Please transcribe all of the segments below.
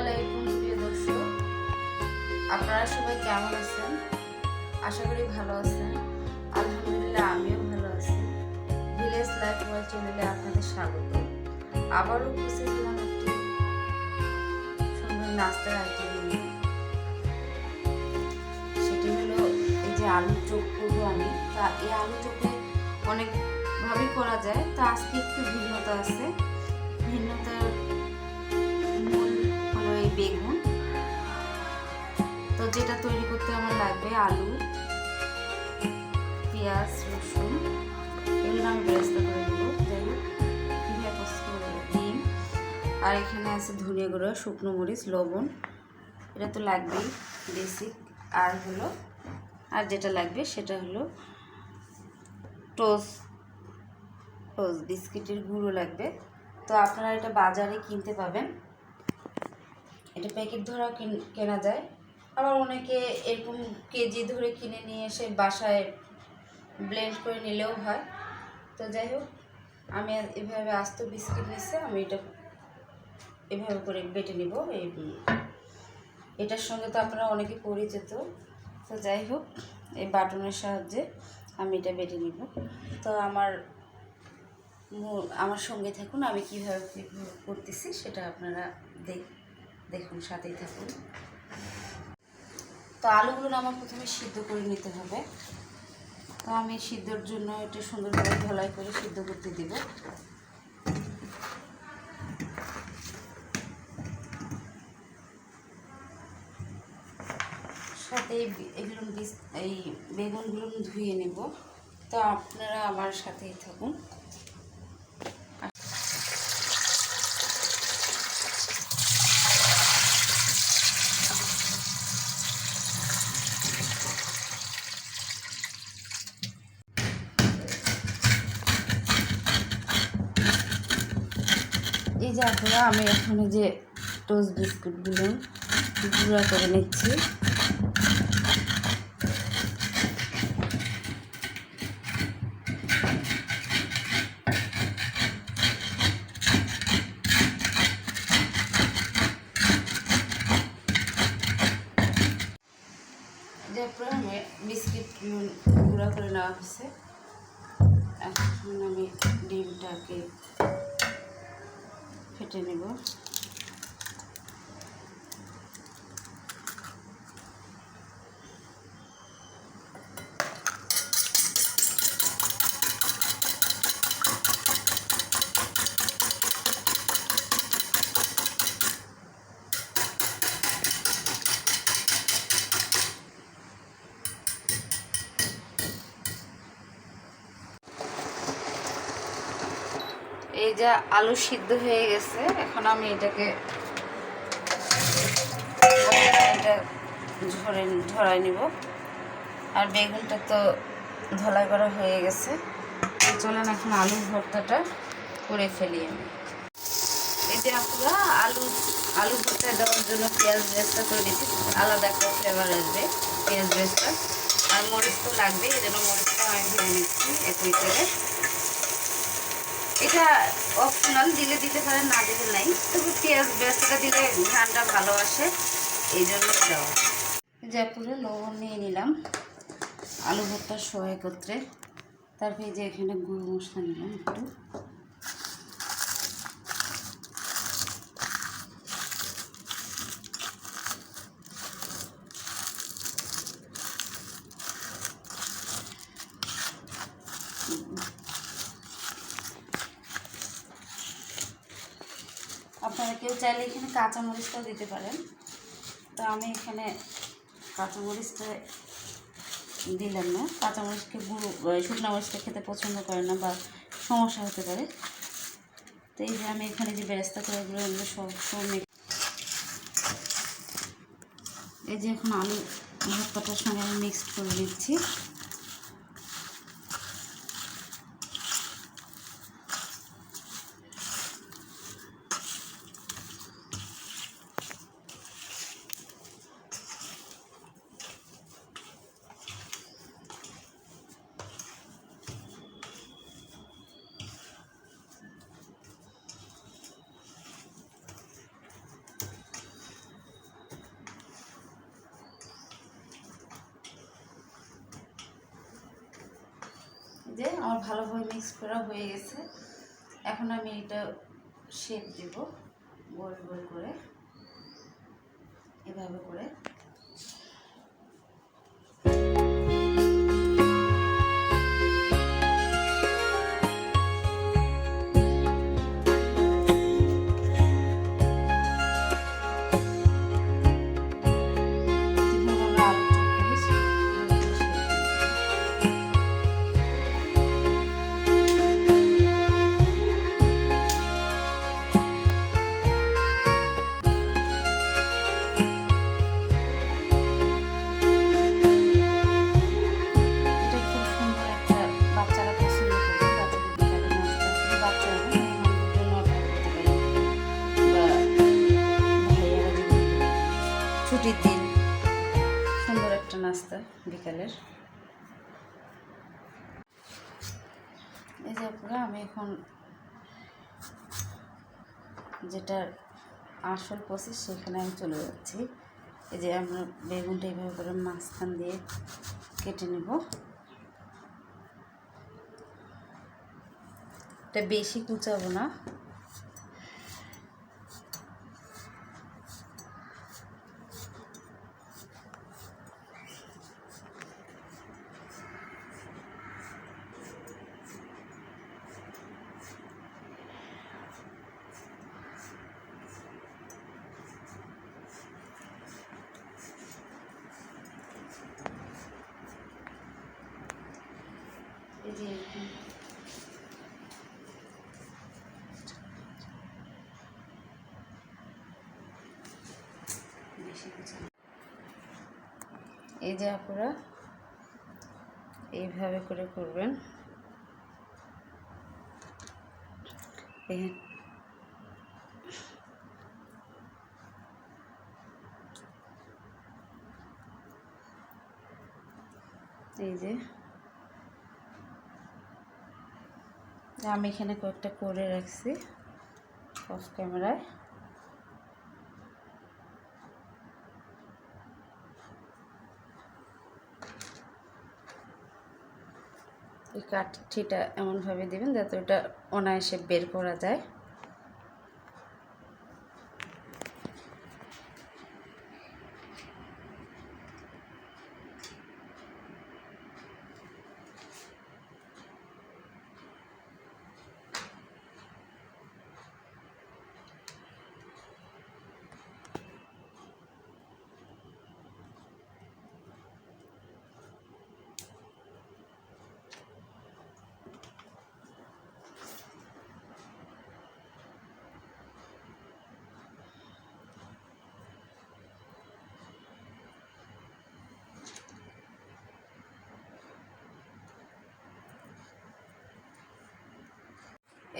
আলাইকুম, প্রিয় দর্শক। আপনারা সবাই কেমন আছেন? আশা করি ভালো আছেন। আলহামদুলিল্লাহ, আমিও ভালো আছি। ভিলেজ লাইফ ওয়ার্ল্ড চ্যানেলে আপনাদের স্বাগত। আবারও উপস্থিত হলাম একটি সুন্দর নাস্তার আইটেম সেটি হলো এই যে আলু চোখ করব আমি। তা এই আলু চোখে অনেকভাবেই করা যায়। তা আজকে একটু ভিন্নতা আছে। ভিন্নতার বেগুন। তো যেটা তৈরি করতে আমার লাগবে আলু, পেঁয়াজ, রসুন। এগুলো আমি ব্যবস্থা করে দেবো যাই হোক? ডিম। আর এখানে আছে ধনিয়া গুঁড়ো, শুকনো মরিচ, লবণ। এটা তো লাগবেই বেসিক আর হলো, আর যেটা লাগবে সেটা হলো টোস্ট টোস্ট বিস্কিটের গুঁড়ো লাগবে। তো আপনারা এটা বাজারে কিনতে পাবেন। এটা প্যাকেট ধরা কিন- যায়। আবার অনেকে এরকম কেজি ধরে কিনে নিয়ে এসে বাসায় ব্লেন্ড করে নিলেও হয়। তো যাই হোক, আমি এভাবে আস্ত বিস্কিট নিচ্ছে আমি এটা এভাবে করে বেটে নিব। এই, এটার সঙ্গে তো আপনারা অনেকে পরিচিত। তো যাই হোক, এই বাটনের সাহায্যে আমি এটা বেটে নিব। তো আমার আমার সঙ্গে থাকুন, আমি কীভাবে করতেছি সেটা আপনারা দেখ দেখুন, সাথেই থাকুন। তো আলুগুলো আমার প্রথমে সিদ্ধ করে নিতে হবে। তো আমি সিদ্ধর জন্য এটা সুন্দরভাবে ধলাই করে সিদ্ধ করতে দিব। সাথে এগুলো এই বেগুনগুলো ধুয়ে নেব। তো আপনারা আমার সাথেই থাকুন। আপনারা আমি এখন যে টোস্ট বিস্কুটগুলো গুঁড়া করে নিচ্ছি। যে পরে আমি বিস্কিট গুঁড়া করে নেওয়া হয়েছে। এখন আমি ডিমটাকে ফেটে নেব যে আলু সিদ্ধ হয়ে গেছে। এখন আমি এটাকে এটা ঝরে ঝরাই নিব। আর বেগুনটা তো ধলাই করা হয়ে গেছে। চলেন এখন আলু ভর্তাটা করে ফেলি আমি। যে আপনারা আলু আলু ভর্তা দেওয়ার জন্য পেঁয়াজ ব্রেসটা করে দিচ্ছি আলাদা একটা ফ্লেভার আসবে পেঁয়াজ ব্রেসটা আর মরিচ তো লাগবে এই জন্য মরিচটা আমি ধরে নিচ্ছি একই করে এটা অপশনাল দিলে দিতে পারেন, না দিলে নাই। তবে পেঁয়াজ বেসটা দিলে ঘ্রানটা ভালো আসে, এই জন্য দেওয়া। জয়পুরে লবণ নিয়ে নিলাম আলু ভর্তার সহায় একত্রে। তারপরে যে এখানে গুঁড়ো মশলা নিলাম একটু আপনারা কেউ চাইলে এখানে কাঁচামরিচটাও দিতে পারেন। তো আমি এখানে কাঁচামরিচটা দিলাম না। কাঁচামরিচকে গুঁড়ো শুকনো মরিচটা খেতে পছন্দ করে না বা সমস্যা হতে পারে। তো এই যে আমি এখানে যে বেরেস্তা করে এগুলো এগুলো সব এই যে এখন আলু ভর্তাটার সঙ্গে আমি মিক্সড করে দিচ্ছি আমার ভালোভাবে মিক্স করা হয়ে গেছে। এখন আমি এটা শেপ দেব। গোল গোল করে। এভাবে করে। বিকালের। এই যে আপনারা আমি এখন যেটা আসল প্রসেস সেখানে আমি চলে যাচ্ছি। এই যে আমরা বেগুনটা এইভাবে করে মাঝখান দিয়ে কেটে নেব। এটা বেশি কুচাবো না। এই যে আপনারা এইভাবে করে করবেন। এই যে আমি এখানে কয়েকটা করে রাখছি অফ ক্যামেরায় এই কাঠিটা এমনভাবে দেবেন যাতে ওটা অনায়াসে বের করা যায়।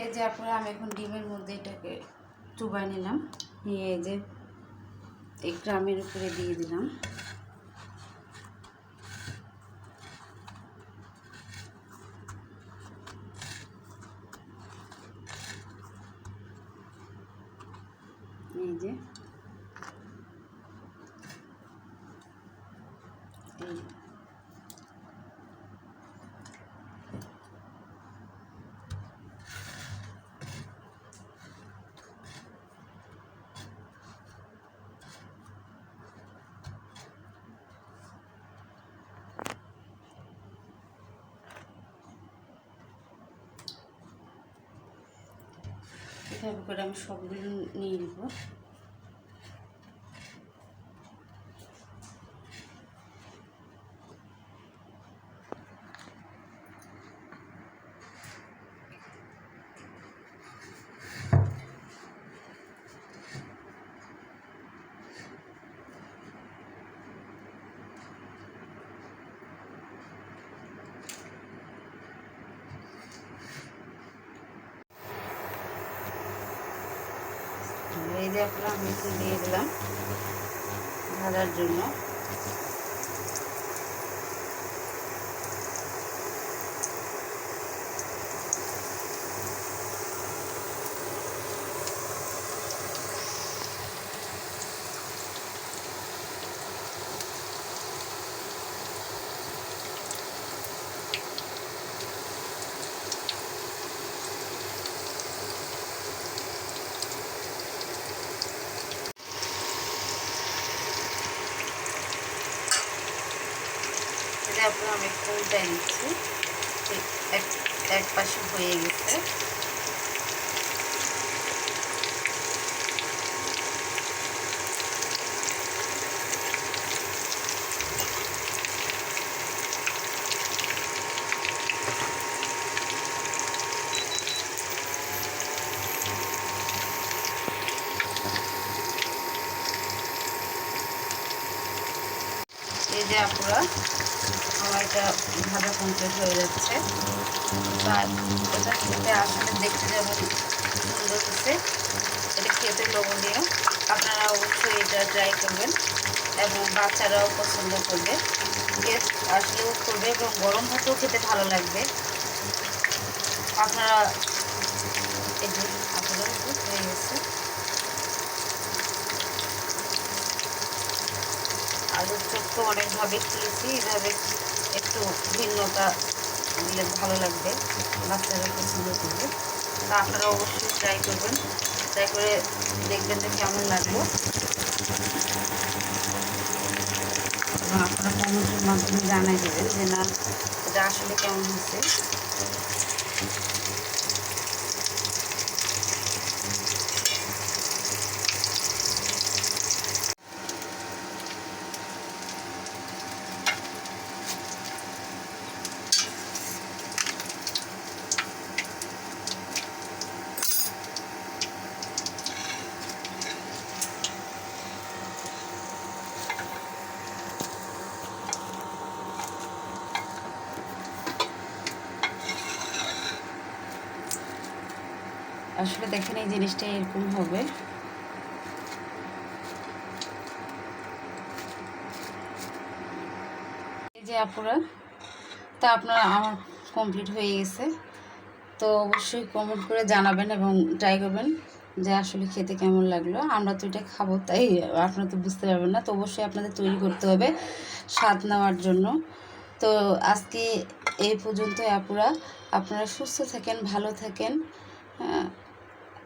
এই যে আপনার, আমি এখন ডিমের মধ্যে এটাকে চুবাই নিলাম। নিয়ে এই যে এই গ্রামের উপরে দিয়ে দিলাম এই যে এই যে। এভাবে করে আমি সবগুলো নিয়ে নেব। যে আপনারা আমি একটু দিয়ে দিলাম ভাজার জন্য। আমি একটু নিচ্ছি এক এক পাশে হয়ে গেছে। যে আপুরা। আমার এটা ভাজা কমপ্লিট হয়ে যাচ্ছে। আর এটা খেতে আসলে দেখতে যেমন সুন্দর হচ্ছে এটা খেতে লোভনীয়। আপনারা অবশ্যই এটা ট্রাই করবেন এবং বাচ্চারাও পছন্দ করবে। টেস্ট আসলেও করবে এবং গরম ভাতেও খেতে ভালো লাগবে। আপনারা এই যে আপনাদের হয়ে গেছে আলুর চপ তো অনেকভাবে খেয়েছি। এভাবে একটু ভিন্নতা দিলে ভালো লাগবে। বাচ্চারা পছন্দ করবে তা আপনারা অবশ্যই ট্রাই করবেন। ট্রাই করে দেখবেন যে কেমন লাগল। আপনারা কমেন্টের মাধ্যমে জানাই দেবেন যে না, এটা আসলে কেমন হয়েছে। আসলে দেখেন এই জিনিসটা এরকম হবে। এই যে আপুরা তা আপনারা আমার কমপ্লিট হয়ে গেছে। তো অবশ্যই কমেন্ট করে জানাবেন এবং ট্রাই করবেন যে আসলে খেতে কেমন লাগল। আমরা তো এটা খাব তাই আপনারা তো বুঝতে পারবেন না। তো অবশ্যই আপনাদের তৈরি করতে হবে স্বাদ নেওয়ার জন্য। তো আজকে এই পর্যন্ত আপুরা। আপনারা সুস্থ থাকেন ভালো থাকেন। আহ,